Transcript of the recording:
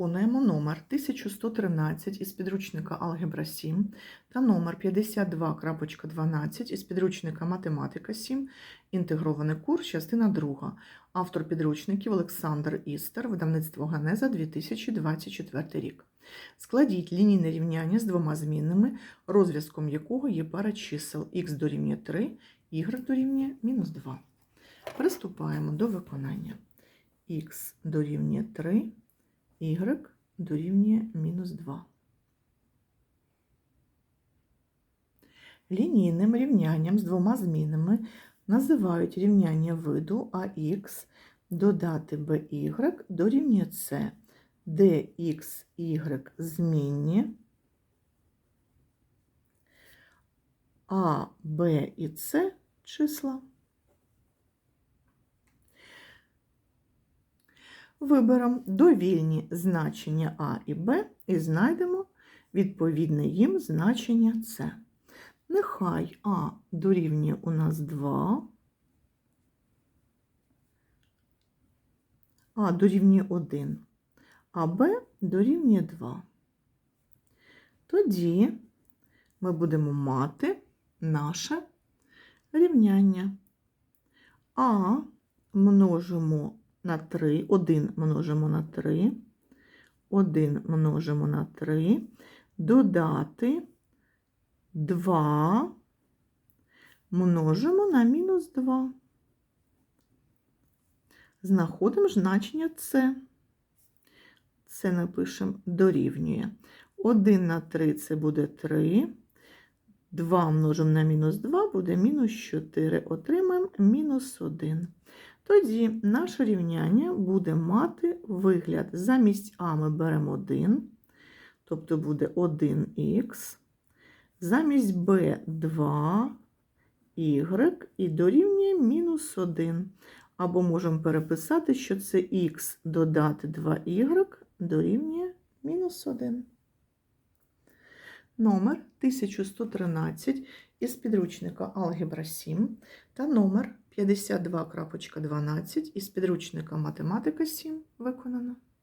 Виконуємо номер 1113 із підручника Алгебра 7 та номер 52.12 із підручника Математика 7, інтегрований курс, частина 2. Автор підручників Олександр Істер, видавництво Генеза 2024 рік. Складіть лінійне рівняння з двома змінними, розв'язком якого є пара чисел х дорівнює 3, y дорівнює мінус 2. Приступаємо до виконання. х дорівнює 3, y дорівнює мінус 2. Лінійним рівнянням з двома змінами називають рівняння виду ax додати by дорівнює c, де y змінні, а b і c числа. Виберемо довільні значення А і Б і знайдемо відповідне їм значення С. Нехай А дорівнює у нас 2, А дорівнює 1, а Б дорівнює 2. Тоді ми будемо мати наше рівняння. А множимо на 3, 1 множимо на 3, 1 множимо на 3, додати 2 множимо на мінус 2. Знаходимо значення С. Це напишемо дорівнює. 1 на 3 це буде 3. 2 множимо на мінус 2 буде мінус 4. Отримаємо мінус 1. Тоді наше рівняння буде мати вигляд. Замість А ми беремо 1, тобто буде 1х, замість Б 2 y і дорівнює мінус 1. Або можемо переписати, що це х додати 2y дорівнює мінус 1. Номер 1113 із підручника Алгебра 7 та номер 52.12 із підручника Математика 7 виконано.